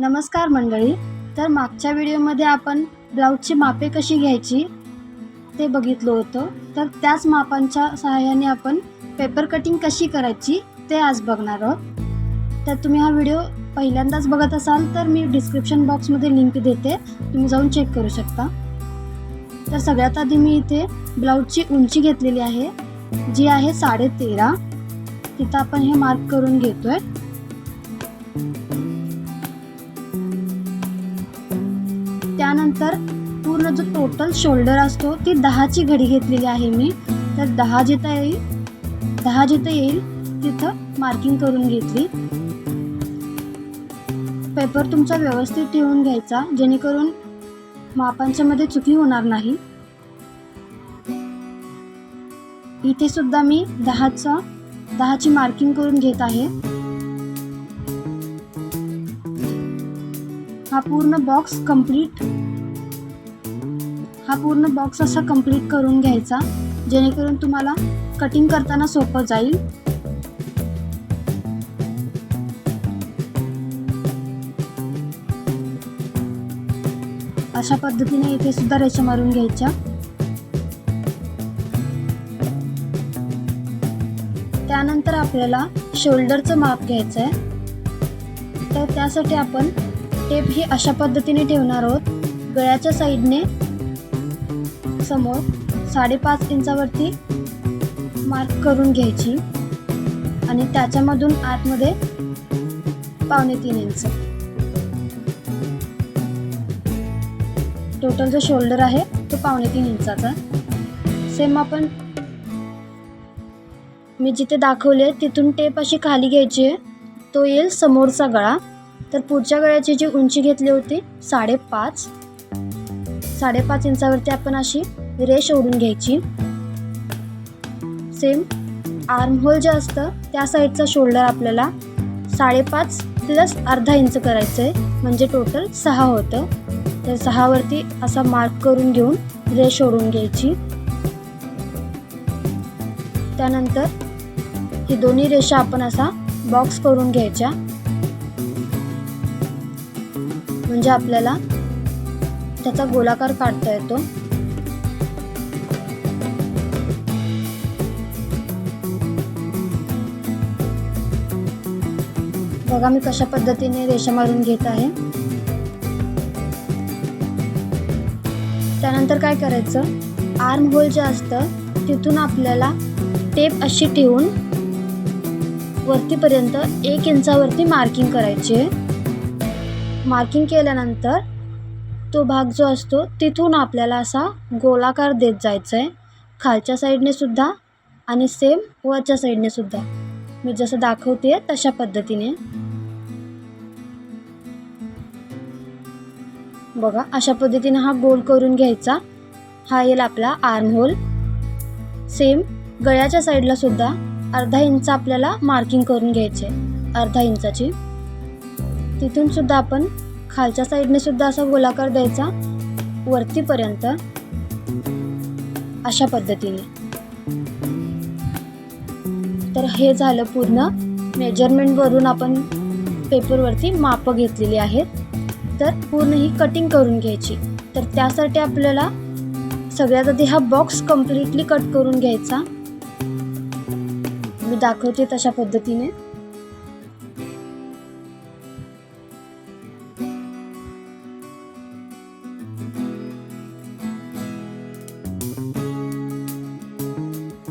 नमस्कार मंडळी. तर मागच्या व्हिडिओमध्ये आपण ब्लाऊजची मापे कशी घ्यायची ते बघितलं होतं. तर त्याच मापांच्या सहाय्याने आपण पेपर कटिंग कशी करायची ते आज बघणार आहोत. तर तुम्ही हा व्हिडिओ पहिल्यांदाच बघत असाल तर मी डिस्क्रिप्शन बॉक्समध्ये लिंक देते. तुम्ही जाऊन चेक करू शकता. तर सगळ्यात आधी मी इथे ब्लाऊजची उंची घेतलेली आहे जी आहे साडे तेरा तिथं आपण हे मार्क करून घेतोय. त्यानंतर पूर्ण जो टोटल शोल्डर असतो ती दहाची घडी घेतलेली आहे मी. तर दहा जिथं येईल दहा जिथं येईल तिथं मार्किंग करून घेतली. पेपर तुमचा व्यवस्थित ठेवून घ्यायचा जेणेकरून मापांच्यामध्ये चुकी होणार नाही. इथे सुद्धा मी दहाचा दहाची मार्किंग करून घेत आहे. हा पूर्ण बॉक्स कंप्लीट हा पूर्ण बॉक्स असा कंप्लीट करून घ्यायचा. जेणेकरून तुम्हाला कटिंग करताना सोपं जाईल. अशा पद्धतीने इथे सुद्धा रेषा मारून घ्यायच्या. त्यानंतर आपल्याला शोल्डरचं माप घ्यायचं आहे तर त्यासाठी आपण टेप ही अशा पद्धतीने ठेवणार आहोत. गळ्याच्या साईडने समोर साडेपाच इंचावरती मार्क करून घ्यायची. आणि त्याच्यामधून आतमध्ये पावणे तीन इंच. टोटल जो शोल्डर आहे तो पावणे तीन इंचाचा. सेम आपण मी जिथे दाखवले तिथून टेप अशी खाली घ्यायची आहे. तो येईल समोरचा गळा. तर पुढच्या गळ्याची जी उंची घेतली होती साडेपाच. साडेपाच इंचावरती आपण अशी रेष ओढून घ्यायची. सेम आर्महोल जे असतं त्या साईडचा शोल्डर आपल्याला साडेपाच प्लस अर्धा इंच करायचं आहे म्हणजे टोटल सहा होतं. तर सहावरती असा मार्क करून घेऊन रेष ओढून घ्यायची. त्यानंतर ही दोन्ही रेषा आपण असा बॉक्स करून घ्यायच्या. म्हणजे आपल्याला त्याचा गोलाकार काढता येतो. बघा मी कशा पद्धतीने रेषा मारून घेत आहे. त्यानंतर काय करायचं? आर्म होल जे असतं तिथून आपल्याला टेप अशी ठेवून वरतीपर्यंत एक इंचावरती मार्किंग करायची आहे. मार्किंग केल्यानंतर तो भाग जो असतो तिथून आपल्याला असा गोलाकार देत जायचा आहे खालच्या साईडने सुद्धा आणि सेम वरच्या साईडने सुद्धा. मी जसं दाखवते तशा पद्धतीने. बघा अशा पद्धतीने हा गोल करून घ्यायचा. हा येईल आपला आर्म होल सेम गळ्याच्या साईडला सुद्धा अर्धा इंच आपल्याला मार्किंग करून घ्यायचे. अर्धा इंचाची. तिथून सुद्धा आपण खालच्या साईडने सुद्धा असा गोलाकार द्यायचा. वरतीपर्यंत. अशा पद्धतीने. तर हे झालं पूर्ण. मेजरमेंटवरून आपण पेपरवरती मापं घेतलेली आहेत. तर पूर्ण ही कटिंग करून घ्यायची. तर त्यासाठी आपल्याला सगळ्यात आधी हा बॉक्स कम्प्लिटली कट करून घ्यायचा. मी दाखवते तशा पद्धतीने.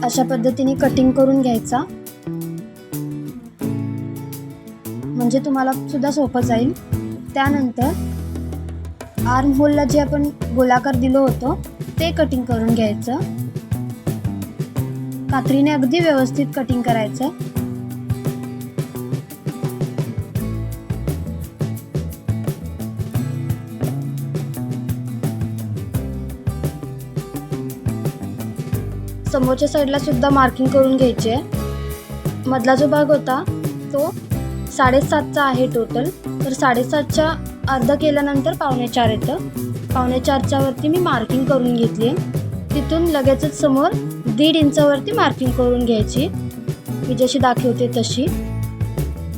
अशा पद्धतीने कटिंग करून घ्यायचा. म्हणजे तुम्हाला सुद्धा सोपं जाईल. त्यानंतर आर्म होलला जे आपण गोलाकार दिलो होतो ते कटिंग करून घ्यायचं. कात्रीने अगदी व्यवस्थित कटिंग करायचं. समोरच्या साईडला सुद्धा मार्किंग करून घ्यायची. आहे मधला जो भाग होता तो साडेसातचा आहे टोटल तर साडेसातच्या अर्धा केल्यानंतर पावणे चार येतं. पावणे मी मार्किंग करून घेतली. तिथून लगेचच समोर दीड इंचावरती मार्किंग करून घ्यायची. मी जशी दाखवते तशी.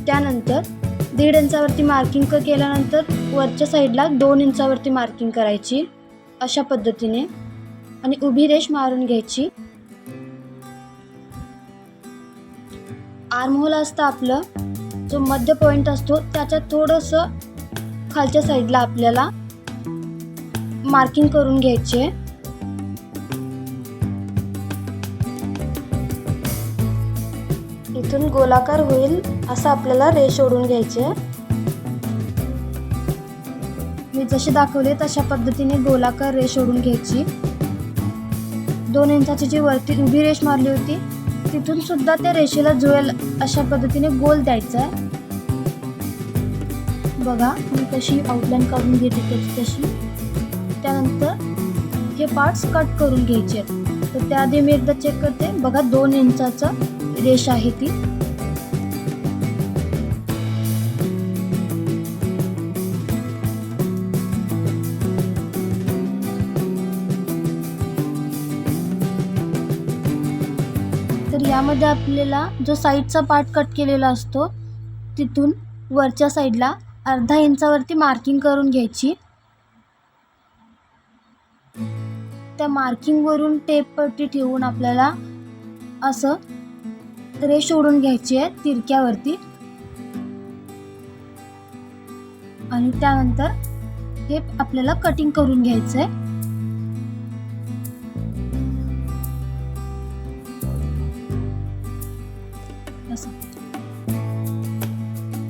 त्यानंतर दीड इंचावरती मार्किंग क केल्यानंतर वरच्या साईडला दोन इंचावरती मार्किंग करायची. अशा पद्धतीने. आणि उभी रेष मारून घ्यायची. आर्महोल असतं आपलं. जो मध्य पॉईंट असतो त्याच्या थोडंसं खालच्या साईडला आपल्याला मार्किंग करून घ्यायचे. इथून गोलाकार होईल असं आपल्याला रेष ओढून घ्यायचे. मी जसे दाखवले तशा पद्धतीने गोलाकार रेष ओढून घ्यायची. दोन इंचाची जी वरती उभी रेष मारली होती तिथून सुद्धा त्या रेषेला जुळेल अशा पद्धतीने गोल द्यायचा आहे बघा मी तशी आउटलाईन काढून घेते त्याची तशी. त्यानंतर हे पार्ट्स कट करून घ्यायचे आहेत. तर त्याआधी मी एकदा चेक करते. बघा दोन इंचाचा रेष आहे ती. यामध्ये आपल्याला जो साईडचा पार्ट कट केलेला असतो तिथून वरच्या साईडला अर्धा इंचावरती मार्किंग करून घ्यायची. त्या मार्किंगवरून टेप पट्टी ठेवून आपल्याला असं रेष ओढून घ्यायची आहे तिरक्यावरती. आणि त्यानंतर हे आपल्याला कटिंग करून घ्यायचं आहे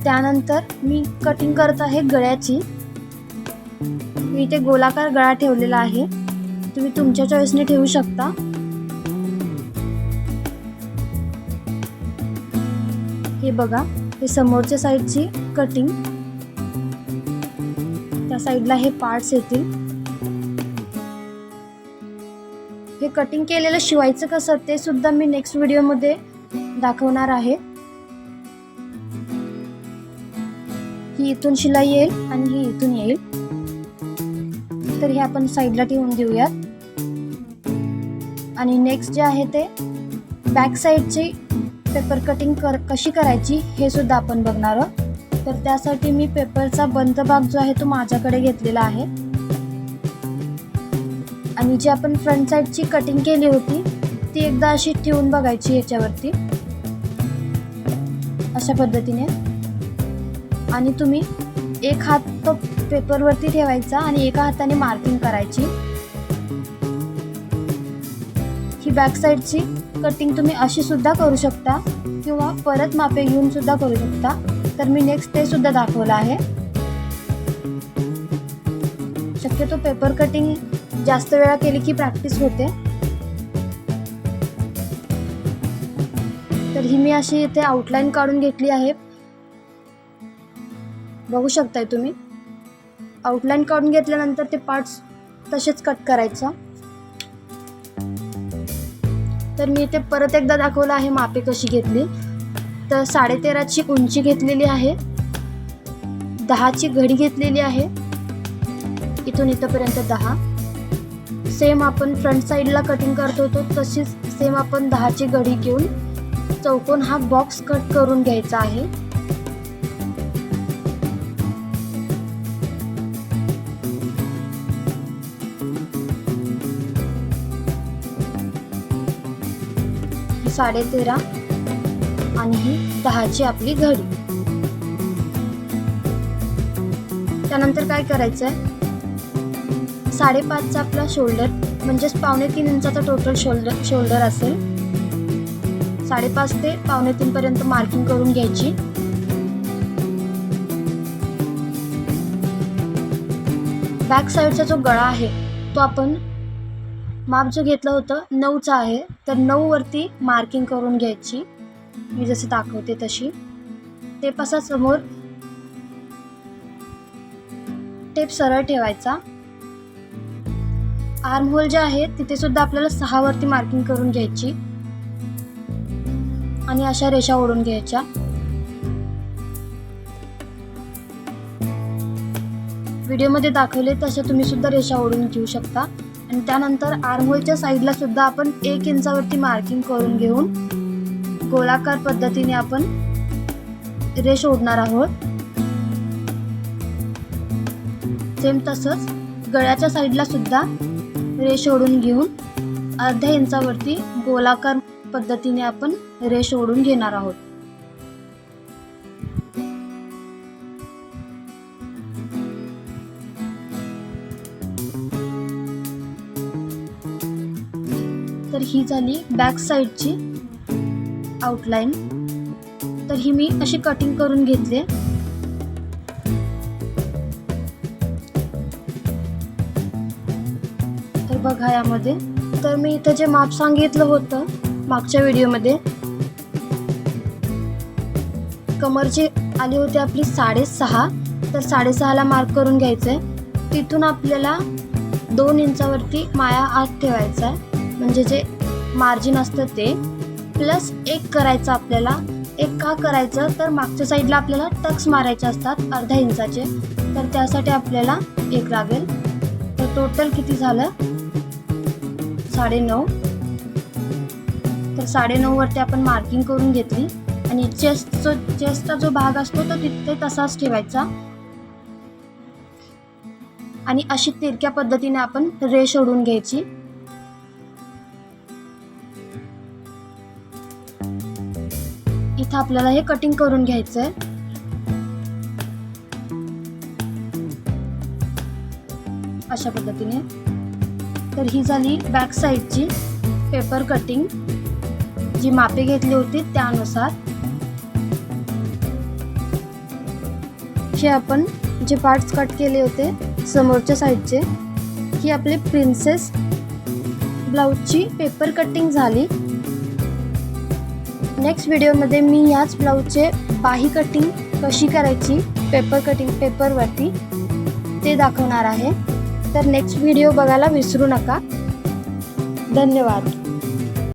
त्यानंतर मी कटिंग करत आहे गळ्याची. मी इथे गोलाकार गळा ठेवलेला आहे. तुम्ही तुमच्या चॉईसने ठेवू शकता. हे बघा हे समोरच्या साईडची कटिंग त्या साईडला हे पार्ट्स येतील. हे कटिंग केलेलं शिवायचं कसं ते सुद्धा मी नेक्स्ट व्हिडिओमध्ये दाखवणार आहे. ही इथून शिलाई येईल आणि ही इथून येईल. तर हे आपण साईडला ठेवून देऊयात आणि नेक्स्ट जे आहे ते बॅक साईडची पेपर कटिंग कर कशी करायची हे सुद्धा आपण बघणार आहोत. तर त्यासाठी मी पेपरचा बंद भाग जो आहे तो माझ्याकडे घेतलेला आहे. आणि जी आपण फ्रंट साईडची कटिंग केली होती ती एकदा अशी ठेवून बघायची ह्याच्यावरती अशा पद्धतीने. आणि तुम्ही एक हात तो पेपरवरती ठेवायचा आणि एका हाताने मार्किंग करायची. ही बॅक साईडची कटिंग तुम्ही अशी सुद्धा करू शकता किंवा परत मापे घेऊन सुद्धा करू शकता. तर मी नेक्स्ट ते सुद्धा दाखवलं आहे. शक्यतो पेपर कटिंग जास्त वेळा केली की प्रॅक्टिस होते. तर ही मी अशी इथे आउटलाईन काढून घेतली आहे. बघू शकताय तुम्ही. आउटलाईन काढून घेतल्यानंतर ते पार्ट्स तसेच कट करायचं. तर मी ते परत एकदा दाखवलं आहे मापे कशी घेतली. तर साडेतेराची उंची घेतलेली आहे. दहाची घडी घेतलेली आहे. इथून इथंपर्यंत दहा. सेम आपण फ्रंट साईडला कटिंग करत होतो तशीच सेम आपण दहाची घडी घेऊन चौकोन हा बॉक्स कट करून घ्यायचा आहे. साडेतेरा आणि ही दहाची आपली घडी. त्यानंतर काय करायचं आहे साडेपाचचा आपला शोल्डर म्हणजेच पावणे तीन इंचाचा टोटल शोल्डर शोल्डर असेल. साडेपाच ते पावणे तीनपर्यंत मार्किंग करून घ्यायची. बॅक साईडचा जो गळा आहे तो आपण माप जे घेतलं होतं नऊचं आहे. तर नऊ वरती मार्किंग करून घ्यायची. मी जसं दाखवते तशी. टेपासा समोर. टेप सरळ ठेवायचा. आर्म होल जे आहे तिथे सुद्धा आपल्याला सहा वरती मार्किंग करून घ्यायची. आणि अशा रेषा ओढून घ्यायच्या. व्हिडिओमध्ये दाखवले तशा तुम्ही सुद्धा रेषा ओढून घेऊ शकता. आणि त्यानंतर आर्मोलच्या साईडला सुद्धा आपण एक इंचावरती मार्किंग करून घेऊन गोलाकार पद्धतीने आपण रेष ओढणार आहोत. सेम तसंच गळ्याच्या साईडला सुद्धा रेष ओढून घेऊन अर्ध्या इंचावरती गोलाकार पद्धतीने आपण रेष ओढून घेणार आहोत. तर ही झाली बॅक साईडची आउटलाईन तर ही मी अशी कटिंग करून घेतली. तर बघा यामध्ये. तर मी इथं जे माप सांगितलं होतं मागच्या व्हिडिओमध्ये कमरची आली होती आपली साडेसहा तर साडेसहाला मार्क करून घ्यायचं आहे तिथून आपल्याला दोन इंचावरती माया आत ठेवायचा आहे म्हणजे जे मार्जिन असतं ते प्लस एक करायचं आपल्याला एक का करायचं तर मागच्या साईडला आपल्याला टक्स मारायचे असतात अर्ध्या इंचाचे. तर त्यासाठी आपल्याला एक लागेल. तर टोटल किती झालं? साडेनऊ. तर साडेनऊवरती आपण मार्किंग करून घेतली. आणि चेस्टचा चेस्टचा जो भाग असतो तो तिथे तसाच ठेवायचा. आणि अशी तिरक्या पद्धतीने आपण रेष ओढून घ्यायची. इथं आपल्याला हे कटिंग करून घ्यायचं आहे अशा पद्धतीने. तर ही झाली बॅक साईडची पेपर कटिंग जी मापे घेतली होती त्यानुसार. हे आपण जे पार्ट्स कट केले होते समोरच्या साईडचे ही आपली प्रिन्सेस ब्लाऊजची पेपर कटिंग झाली. नेक्स्ट व्हिडिओमध्ये मी याच ब्लाऊजचे बाही कटिंग कशी करायची पेपर कटिंग पेपरवरती ते दाखवणार आहे. तर नेक्स्ट व्हिडिओ बघायला विसरू नका. धन्यवाद.